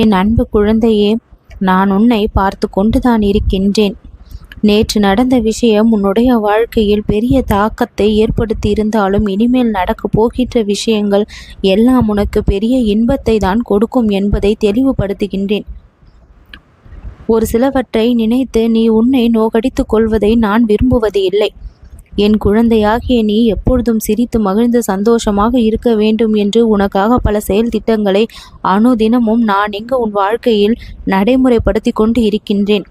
என் அன்பு குழந்தையே நான் உன்னை பார்த்து கொண்டுதான் இருக்கின்றேன். நேற்று நடந்த விஷயம் உன்னுடைய வாழ்க்கையில் பெரிய தாக்கத்தை ஏற்படுத்தி இருந்தாலும் இனிமேல் நடக்கப் போகின்ற விஷயங்கள் எல்லாம் உனக்கு பெரிய இன்பத்தை தான் கொடுக்கும் என்பதை தெளிவுபடுத்துகின்றேன். ஒரு சிலவற்றை நினைத்து நீ உன்னை நோகடித்துக் கொள்வதை நான் விரும்புவது இல்லை என் குழந்தையாகிய நீ எப்பொழுதும் சிரித்து மகிழ்ந்து சந்தோஷமாக இருக்க வேண்டும் என்று உனக்காக பல செயல் திட்டங்களை அனுதினமும் நான் இங்கு உன் வாழ்க்கையில் நடைமுறைப்படுத்தி கொண்டு இருக்கின்றேன்.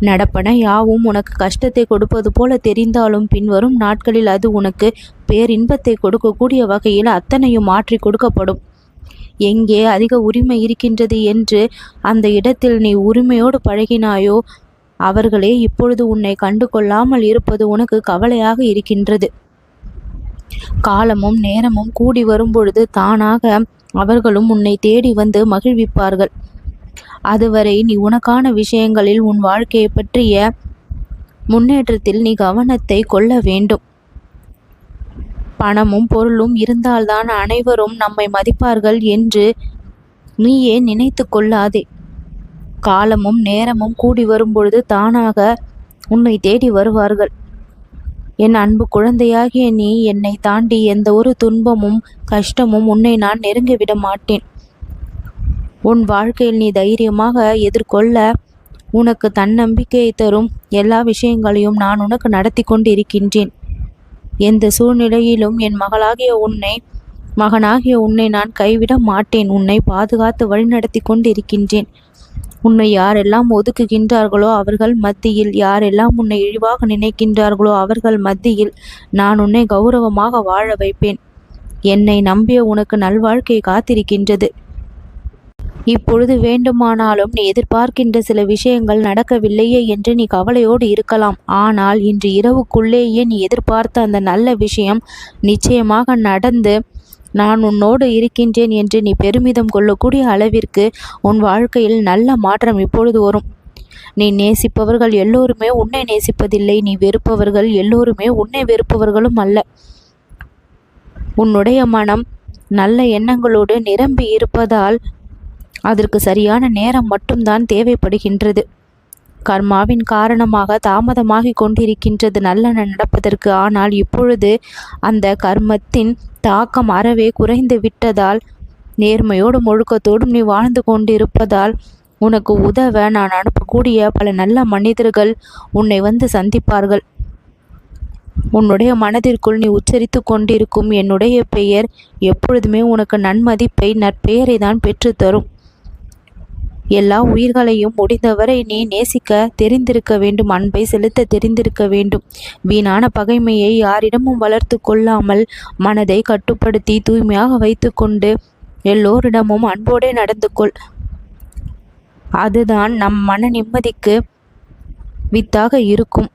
நடப்பன யாவும் உனக்கு கஷ்டத்தை கொடுப்பது போல தெரிந்தாலும் பின்வரும் நாட்களில் அது உனக்கு பேரின்பத்தை கொடுக்கக்கூடிய வகையில் அத்தனையும் மாற்றி கொடுக்கப்படும். எங்கே அதிக உரிமை இருக்கின்றது என்று அந்த இடத்தில் நீ உரிமையோடு பழகினாயோ அவர்களே இப்பொழுது உன்னை கண்டு கொள்ளாமல் இருப்பது உனக்கு கவலையாக இருக்கின்றது. காலமும் நேரமும் கூடி வரும்பொழுது தானாக அவர்களும் உன்னை தேடி வந்து மகிழ்விப்பார்கள். அதுவரை நீ உனக்கான விஷயங்களில் உன் வாழ்க்கையை பற்றிய முன்னேற்றத்தில் நீ கவனத்தை கொள்ள வேண்டும். பணமும் பொருளும் இருந்தால்தான் அனைவரும் நம்மை மதிப்பார்கள் என்று நீயே நினைத்து கொள்ளாதே. காலமும் நேரமும் கூடி வரும்பொழுது தானாக உன்னை தேடி வருவார்கள். என் அன்பு குழந்தையாகிய நீ என்னை தாண்டி எந்த ஒரு துன்பமும் கஷ்டமும் உன்னை நான் நெருங்கிவிட மாட்டேன். உன் வாழ்க்கையில் நீ தைரியமாக எதிர்கொள்ள உனக்கு தன்னம்பிக்கையை தரும் எல்லா விஷயங்களையும் நான் உனக்கு நடத்தி கொண்டு இருக்கின்றேன் எந்த சூழ்நிலையிலும் என் மகளாகிய உன்னை மகனாகிய உன்னை நான் கைவிட மாட்டேன். உன்னை பாதுகாத்து வழிநடத்தி கொண்டு இருக்கின்றேன் உன்னை யாரெல்லாம் ஒதுக்குகின்றார்களோ அவர்கள் மத்தியில் யாரெல்லாம் உன்னை இழிவாக நினைக்கின்றார்களோ அவர்கள் மத்தியில் நான் உன்னை கௌரவமாக வாழ வைப்பேன். என்னை நம்பிய உனக்கு நல்வாழ்க்கை காத்திருக்கின்றது. இப்பொழுது வேண்டுமானாலும் நீ எதிர்பார்க்கின்ற சில விஷயங்கள் நடக்கவில்லையே என்று நீ கவலையோடு இருக்கலாம். ஆனால் இன்று இரவுக்குள்ளேயே நீ எதிர்பார்த்த அந்த நல்ல விஷயம் நிச்சயமாக நடந்து நான் உன்னோடு இருக்கின்றேன் என்று நீ பெருமிதம் கொள்ளக்கூடிய அளவிற்கு உன் வாழ்க்கையில் நல்ல மாற்றம் இப்பொழுது வரும். நீ நேசிப்பவர்கள் எல்லோருமே உன்னை நேசிப்பதில்லை நீ வெறுப்பவர்கள் எல்லோருமே உன்னை வெறுப்பவர்களும் அல்ல. உன்னுடைய மனம் நல்ல எண்ணங்களோடு நிரம்பி இருப்பதால் அதற்கு சரியான நேரம் மட்டும்தான் தேவைப்படுகின்றது. கர்மாவின் காரணமாக தாமதமாகிக் கொண்டிருக்கின்றது நல்லன நடப்பதற்கு. ஆனால் இப்பொழுது அந்த கர்மத்தின் தாக்கம் அறவே குறைந்து விட்டதால் நேர்மையோடும் ஒழுக்கத்தோடும் நீ வாழ்ந்து கொண்டிருப்பதால் உனக்கு உதவ நான் அனுப்பக்கூடிய பல நல்ல மனிதர்கள் உன்னை வந்து சந்திப்பார்கள். உன்னுடைய மனதிற்குள் நீ உச்சரித்து கொண்டிருக்கும் என்னுடைய பெயர் எப்பொழுதுமே உனக்கு நன்மதிப்பை நற்பெயரை தான் பெற்றுத்தரும் எல்லா உயிர்களையும் முடிந்தவரை நீ நேசிக்க தெரிந்திருக்க வேண்டும் அன்பை செலுத்த தெரிந்திருக்க வேண்டும். வீணான பகைமையை யாரிடமும் வளர்த்து கொள்ளாமல் மனதை கட்டுப்படுத்தி தூய்மையாக வைத்துக்கொண்டு எல்லோரிடமும் அன்போடே நடந்து கொள். அதுதான் நம் மன நிம்மதிக்கு வித்தாக இருக்கும்.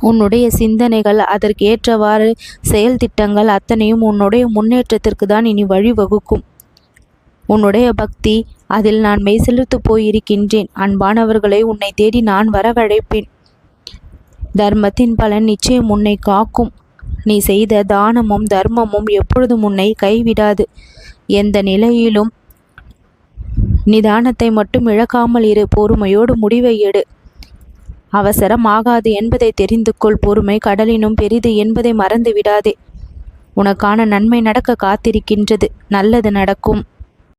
உன்னுடைய சிந்தனைகள் அதற்கு ஏற்றவாறு செயல் திட்டங்கள் அத்தனையும் உன்னுடைய முன்னேற்றத்திற்கு தான் இனி வழிவகுக்கும். உன்னுடைய பக்தி அதில் நான் மெய் செலுத்து போயிருக்கின்றேன். அன்பானவர்களை உன்னை தேடி நான் வரவழைப்பேன். தர்மத்தின் பலன் நிச்சயம் உன்னை காக்கும். நீ செய்த தானமும் தர்மமும் எப்பொழுதும் உன்னை கைவிடாது. எந்த நிலையிலும் நிதானத்தை மட்டும் இழக்காமல் இரு. பொறுமையோடு முடிவை எடு. அவசரம் ஆகாது என்பதை தெரிந்து கொள் பொறுமை கடலினும் பெரிது என்பதை மறந்து விடாதே உனக்கான நன்மை நடக்க காத்திருக்கின்றது. நல்லது நடக்கும்.